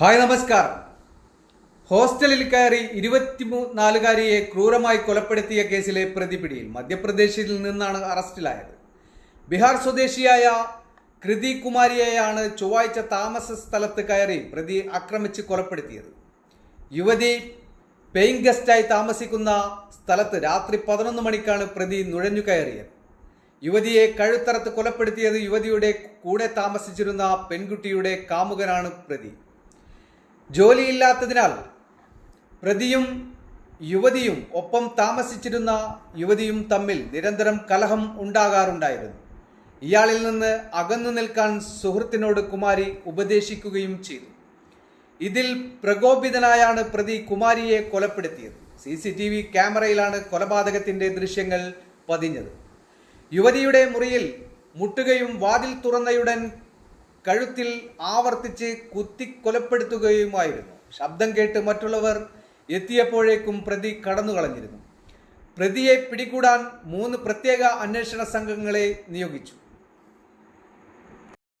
Hi നമസ്കാരം. ഹോസ്റ്റലിൽ കയറി ഇരുപത്തിനാലുകാരിയെ ക്രൂരമായി കൊലപ്പെടുത്തിയ കേസിലെ പ്രതിപിടിയിൽ മധ്യപ്രദേശിൽ നിന്നാണ് അറസ്റ്റിലായത്. ബീഹാർ സ്വദേശിയായ കൃതി കുമാരിയെയാണ് ചൊവ്വാഴ്ച താമസ സ്ഥലത്ത് കയറി പ്രതി ആക്രമിച്ച് കൊലപ്പെടുത്തിയത്. യുവതി പെയിങ് ഗസ്റ്റായി താമസിക്കുന്ന സ്ഥലത്ത് രാത്രി പതിനൊന്ന് മണിക്കാണ് പ്രതി നുഴഞ്ഞു കയറിയത്. യുവതിയെ കഴുത്തറത്ത് കൊലപ്പെടുത്തിയത് യുവതിയുടെ കൂടെ താമസിച്ചിരുന്ന പെൺകുട്ടിയുടെ കാമുകനാണ് പ്രതി. ജോലിയില്ലാത്തതിനാൽ പ്രതിയും യുവതിയും ഒപ്പം താമസിച്ചിരുന്ന യുവതിയും തമ്മിൽ നിരന്തരം കലഹം ഉണ്ടാകാറുണ്ടായിരുന്നു. ഇയാളിൽ നിന്ന് അകന്നു നിൽക്കാൻ സുഹൃത്തിനോട് കുമാരി ഉപദേശിക്കുകയും ചെയ്തു. ഇതിൽ പ്രകോപിതനായാണ് പ്രതി കുമാരിയെ കൊലപ്പെടുത്തിയത്. സി സി ടി വി ക്യാമറയിലാണ് കൊലപാതകത്തിന്റെ ദൃശ്യങ്ങൾ പതിഞ്ഞത്. യുവതിയുടെ മുറിയിൽ മുട്ടുകയും വാതിൽ തുറന്നയുടൻ കഴുത്തിൽ ആവർത്തിച്ച് കുത്തി കൊലപ്പെടുത്തുകയുമായിരുന്നു. ശബ്ദം കേട്ട് മറ്റുള്ളവർ എത്തിയപ്പോഴേക്കും പ്രതി കടന്നു കളഞ്ഞിരുന്നു. പ്രതിയെ പിടികൂടാൻ മൂന്ന് പ്രത്യേക അന്വേഷണ സംഘങ്ങളെ നിയോഗിച്ചു.